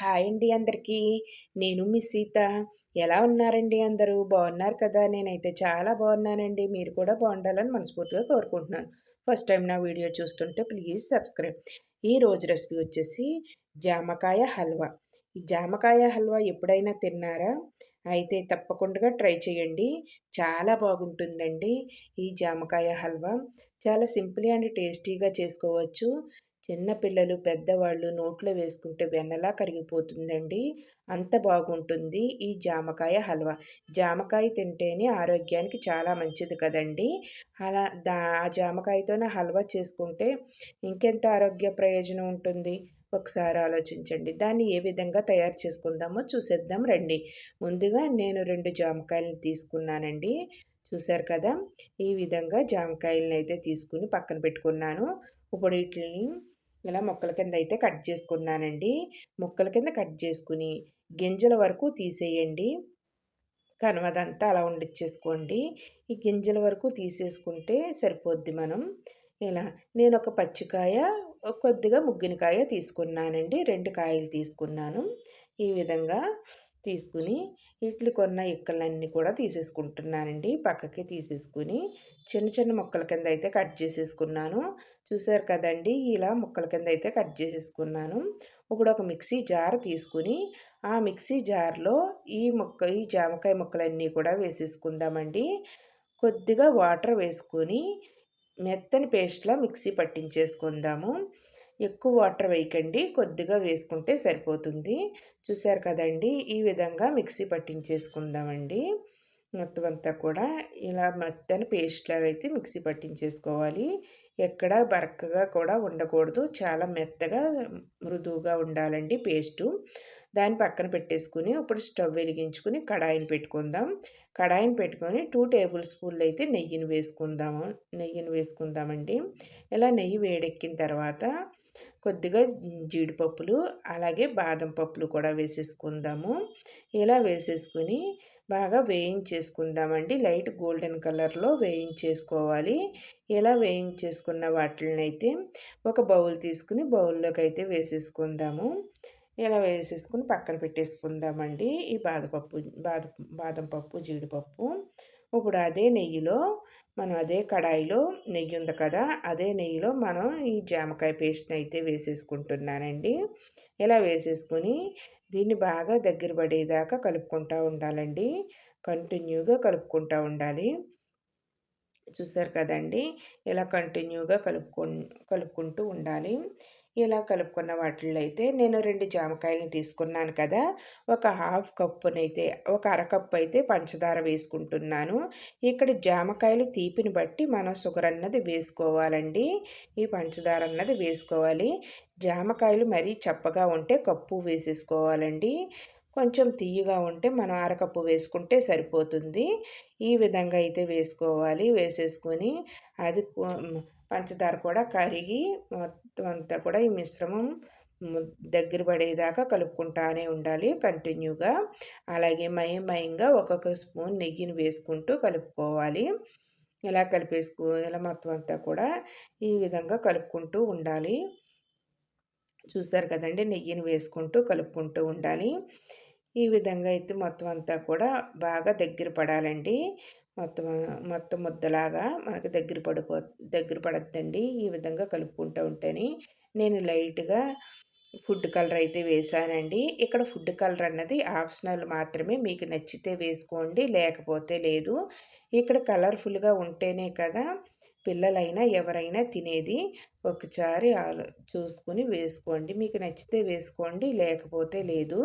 Hi అండి అందరికీ. నేను మీ సీత. ఎలా ఉన్నారండి అందరూ? బాగున్నారు కదా? నేనైతే చాలా బాగున్నానండి. మీరు కూడా బాగుండాలని మనస్ఫూర్తిగా కోరుకుంటున్నాను. ఫస్ట్ టైం నా వీడియో చూస్తుంటే ప్లీజ్ సబ్స్క్రైబ్. ఈ రోజు రెసిపీ వచ్చేసి జామకాయ హల్వా. ఈ జామకాయ హల్వా ఎప్పుడైనా తిన్నారా? అయితే తప్పకుండా ట్రై చేయండి. చాలా బాగుంటుందండి ఈ జామకాయ హల్వా. చాలా సింపుల్ అండ్ టేస్టీగా చేసుకోవచ్చు. చిన్నపిల్లలు పెద్దవాళ్ళు నోట్లో వేసుకుంటే వెన్నలా కరిగిపోతుందండి. అంత బాగుంటుంది ఈ జామకాయ హల్వా. జామకాయ తింటేనే ఆరోగ్యానికి చాలా మంచిది కదండి. అలా దా ఆ జామకాయతోనే హల్వా చేసుకుంటే ఇంకెంత ఆరోగ్య ప్రయోజనం ఉంటుంది? ఒకసారి ఆలోచించండి. దాన్ని ఏ విధంగా తయారు చేసుకుందామో చూసేద్దాం రండి. ముందుగా నేను రెండు జామకాయలను తీసుకున్నానండి. చూశారు కదా? ఈ విధంగా జామకాయలను అయితే తీసుకుని పక్కన పెట్టుకున్నాను. ఇప్పుడు వీటిని ఇలా మొక్కల కింద అయితే కట్ చేసుకున్నానండి. ముక్కల కింద కట్ చేసుకుని గింజల వరకు తీసేయండి. కనుమదంతా అలా ఉండిచ్చేసుకోండి. ఈ గింజల వరకు తీసేసుకుంటే సరిపోద్ది మనం. ఇలా నేను ఒక పచ్చికాయ కొద్దిగా ముగ్గినకాయ తీసుకున్నానండి. రెండు కాయలు తీసుకున్నాను. ఈ విధంగా తీసుకుని ఇట్లు కొన్న ఇక్కలన్నీ కూడా తీసేసుకుంటున్నానండి. పక్కకి తీసేసుకుని చిన్న చిన్న ముక్కల కింద అయితే కట్ చేసేసుకున్నాను. చూసారు కదండి ఇలా ముక్కల కింద అయితే కట్ చేసేసుకున్నాను. ఇప్పుడు ఒక మిక్సీ జార్ తీసుకుని ఆ మిక్సీ జార్లో ఈ ముక్క ఈ జామకాయ ముక్కలన్నీ కూడా వేసేసుకుందామండి. కొద్దిగా వాటర్ వేసుకొని మెత్తని పేస్ట్లా మిక్సీ పట్టించేసుకుందాము. ఎక్కువ వాటర్ వేయకండి. కొద్దిగా వేసుకుంటే సరిపోతుంది. చూసారు కదండి ఈ విధంగా మిక్సీ పట్టించేసుకుందామండి. మొత్తం అంతా కూడా ఇలా మెత్తని పేస్ట్లో అయితే మిక్సీ పట్టించేసుకోవాలి. ఎక్కడ బరకగా కూడా ఉండకూడదు. చాలా మెత్తగా మృదువుగా ఉండాలండి పేస్టు. దాన్ని పక్కన పెట్టేసుకుని ఇప్పుడు స్టవ్ వెలిగించుకుని కడాయిని పెట్టుకుందాం. కడాయిని పెట్టుకొని టూ టేబుల్ స్పూన్లు అయితే నెయ్యిని వేసుకుందాము నెయ్యిని వేసుకుందామండి. ఇలా నెయ్యి వేడెక్కిన తర్వాత కొద్దిగా జీడిపప్పులు అలాగే బాదం పప్పులు కూడా వేసేసుకుందాము. ఇలా వేసేసుకుని బాగా వేయించేసుకుందామండి. లైట్ గోల్డెన్ కలర్లో వేయించేసుకోవాలి. ఇలా వేయించేసుకున్న వాటిని అయితే ఒక బౌల్ తీసుకుని బౌల్లోకి అయితే వేసేసుకుందాము. ఇలా వేసేసుకుని పక్కన పెట్టేసుకుందామండి. ఈ బాదపప్పు బాద బాదం పప్పు జీడిపప్పు. ఇప్పుడు అదే నెయ్యిలో మనం అదే కడాయిలో నెయ్యి ఉంది కదా అదే నెయ్యిలో మనం ఈ జామకాయ పేస్ట్ని అయితే వేసేసుకుంటున్నానండి. ఇలా వేసేసుకొని దీన్ని బాగా దగ్గర పడేదాకా కలుపుకుంటూ ఉండాలండి. కంటిన్యూగా కలుపుకుంటూ ఉండాలి. చూసారు కదండి? ఇలా కంటిన్యూగా కలుపుకు కలుపుకుంటూ ఉండాలి. ఇలా కలుపుకున్న వాటిల్లో అయితే నేను రెండు జామకాయలను తీసుకున్నాను కదా! ఒక హాఫ్ కప్పునైతే ఒక అరకప్పు అయితే పంచదార వేసుకుంటున్నాను. ఇక్కడ జామకాయలు తీపిని బట్టి మనం షుగర్ అన్నది వేసుకోవాలండి. ఈ పంచదార అన్నది వేసుకోవాలి. జామకాయలు మరీ చప్పగా ఉంటే కప్పు వేసేసుకోవాలండి. కొంచెం తీయగా ఉంటే మనం అరకప్పు వేసుకుంటే సరిపోతుంది. ఈ విధంగా అయితే వేసుకోవాలి వేసేసుకొని. అది పంచదార కూడా కరిగి మొత్తం అంతా కూడా ఈ మిశ్రమం దగ్గర పడేదాకా కలుపుకుంటానే ఉండాలి కంటిన్యూగా. అలాగే మయమయంగా ఒక్కొక్క స్పూన్ నెయ్యిని వేసుకుంటూ కలుపుకోవాలి. ఇలా కలిపేసుకో ఇలా మొత్తం అంతా కూడా ఈ విధంగా కలుపుకుంటూ ఉండాలి. చూసారు కదండి? నెయ్యిని వేసుకుంటూ కలుపుకుంటూ ఉండాలి. ఈ విధంగా అయితే మొత్తం అంతా కూడా బాగా దగ్గర పడాలండి. మొత్తం మొత్తం ముద్దలాగా మనకు దగ్గర పడిపో దగ్గర పడద్దండి. ఈ విధంగా కలుపుకుంటూ ఉంటేనే నేను లైట్గా ఫుడ్ కలర్ అయితే వేసానండి ఇక్కడ ఫుడ్ కలర్ అన్నది ఆప్షనల్ మాత్రమే. మీకు నచ్చితే వేసుకోండి లేకపోతే లేదు. ఇక్కడ కలర్ఫుల్గా ఉంటేనే కదా పిల్లలైనా ఎవరైనా తినేది ఒకసారి ఆలో చూసుకుని వేసుకోండి. మీకు నచ్చితే వేసుకోండి లేకపోతే లేదు.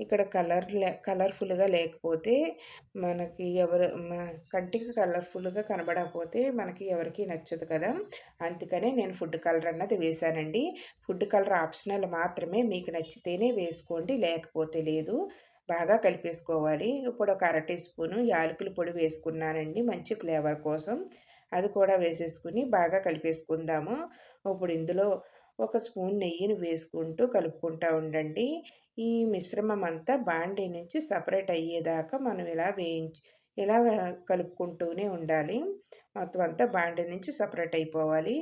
ఇక్కడ కలర్ లే కలర్ఫుల్గా లేకపోతే మనకి ఎవరు కంటికి కలర్ఫుల్గా కనబడకపోతే మనకి ఎవరికి నచ్చదు కదా. అందుకనే నేను ఫుడ్ కలర్ అన్నది వేశానండి. ఫుడ్ కలర్ ఆప్షనల్ మాత్రమే మీకు నచ్చితేనే వేసుకోండి లేకపోతే లేదు బాగా కలిపేసుకోవాలి. ఇప్పుడు ఒక అర టీ స్పూను యాలకుల పొడి వేసుకున్నానండి మంచి ఫ్లేవర్ కోసం. అది కూడా వేసేసుకుని బాగా కలిపేసుకుందాము. ఇప్పుడు ఇందులో ఒక స్పూన్ నెయ్యిని వేసుకుంటూ కలుపుకుంటూ ఉండండి. ఈ మిశ్రమం అంతా బాండీ నుంచి సపరేట్ అయ్యేదాకా మనం ఇలా వేయించి ఇలా కలుపుకుంటూనే ఉండాలి. మొత్తం అంతా బాండీ నుంచి సపరేట్ అయిపోవాలి.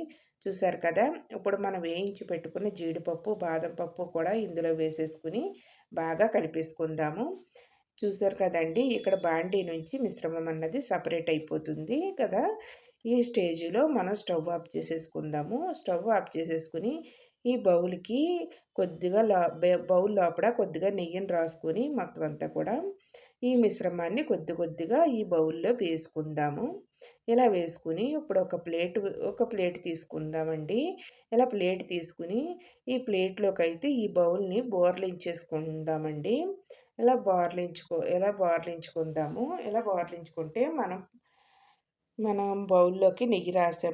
చూసారు కదా ఇప్పుడు మనం వేయించి పెట్టుకున్న జీడిపప్పు బాదం పప్పు కూడా ఇందులో వేసేసుకుని బాగా కలిపేసుకుందాము. చూసారు కదండి ఇక్కడ బాండీ నుంచి మిశ్రమం అన్నది సపరేట్ అయిపోతుంది కదా. ఈ స్టేజ్లో మనం స్టవ్ ఆఫ్ చేసేసుకుందాము. స్టవ్ ఆఫ్ చేసేసుకుని ఈ బౌల్కి కొద్దిగా లో బౌల్ లోపల కొద్దిగా నెయ్యిని రాసుకొని మొత్తం అంతా కూడా ఈ మిశ్రమాన్ని కొద్ది కొద్దిగా ఈ బౌల్లో వేసుకుందాము. ఇలా వేసుకుని ఇప్పుడు ఒక ప్లేట్ ఒక ప్లేట్ తీసుకుందామండి. ఇలా ప్లేట్ తీసుకుని ఈ ప్లేట్లోకి అయితే ఈ బౌల్ని బోర్లించేసుకుందామండి. ఇలా బోర్లించుకో ఇలా బోర్లించుకుందాము. ఇలా బోర్లించుకుంటే మనం మనం బౌల్లోకి నెయ్యి రాసి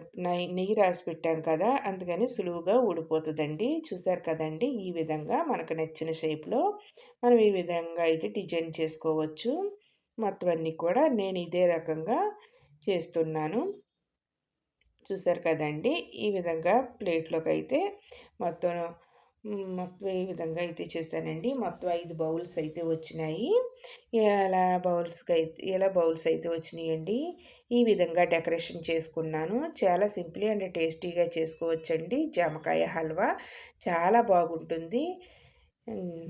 నెయ్యి రాసి పెట్టాం కదా అందుకని సులువుగా ఊడిపోతుందండి. చూసారు కదండి ఈ విధంగా మనకు నచ్చిన షేప్లో మనం ఈ విధంగా అయితే డిజైన్ చేసుకోవచ్చు. మొత్తం అన్నీ కూడా నేను ఇదే రకంగా చేస్తున్నాను. చూసారు కదండి ఈ విధంగా ప్లేట్లోకి అయితే మొత్తం మొత్తం ఈ విధంగా అయితే చేశానండి? మొత్తం ఐదు బౌల్స్ అయితే వచ్చినాయి. ఎలా బౌల్స్కి అయితే ఎలా బౌల్స్ అయితే వచ్చినాయండి? ఈ విధంగా డెకరేషన్ చేసుకున్నాను. చాలా సింపుల్ అండ్ టేస్టీగా చేసుకోవచ్చండి. జామకాయ హల్వా చాలా బాగుంటుంది.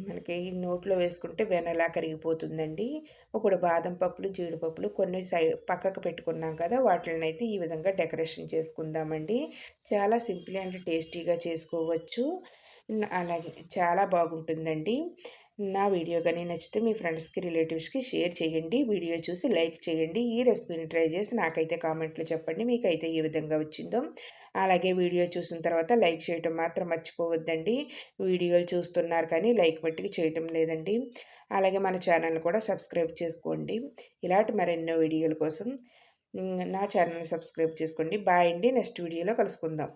మనకి నోట్లో వేసుకుంటే వెనలా కరిగిపోతుందండి. ఇప్పుడు బాదం పప్పులు జీడిపప్పులు కొన్ని సై పక్కకు పెట్టుకున్నాం కదా వాటిని అయితే ఈ విధంగా డెకరేషన్ చేసుకుందామండి. చాలా సింపుల్ అండ్ టేస్టీగా చేసుకోవచ్చు. అలాగే చాలా బాగుంటుందండి. నా వీడియో కానీ నచ్చితే మీ ఫ్రెండ్స్కి రిలేటివ్స్కి షేర్ చేయండి. వీడియో చూసి లైక్ చేయండి. ఈ రెసిపీని ట్రై చేసి నాకైతే కామెంట్లో చెప్పండి. మీకైతే ఏ విధంగా వచ్చిందో. అలాగే వీడియో చూసిన తర్వాత లైక్ చేయటం మాత్రం మర్చిపోవద్దండి. వీడియోలు చూస్తున్నారు కానీ లైక్ పెట్టి చేయటం లేదండి. అలాగే మన ఛానల్ కూడా సబ్స్క్రైబ్ చేసుకోండి. ఇలాంటి మరెన్నో వీడియోల కోసం నా ఛానల్ని సబ్స్క్రైబ్ చేసుకోండి. బాయ్ అండి. నెక్స్ట్ వీడియోలో కలుసుకుందాం.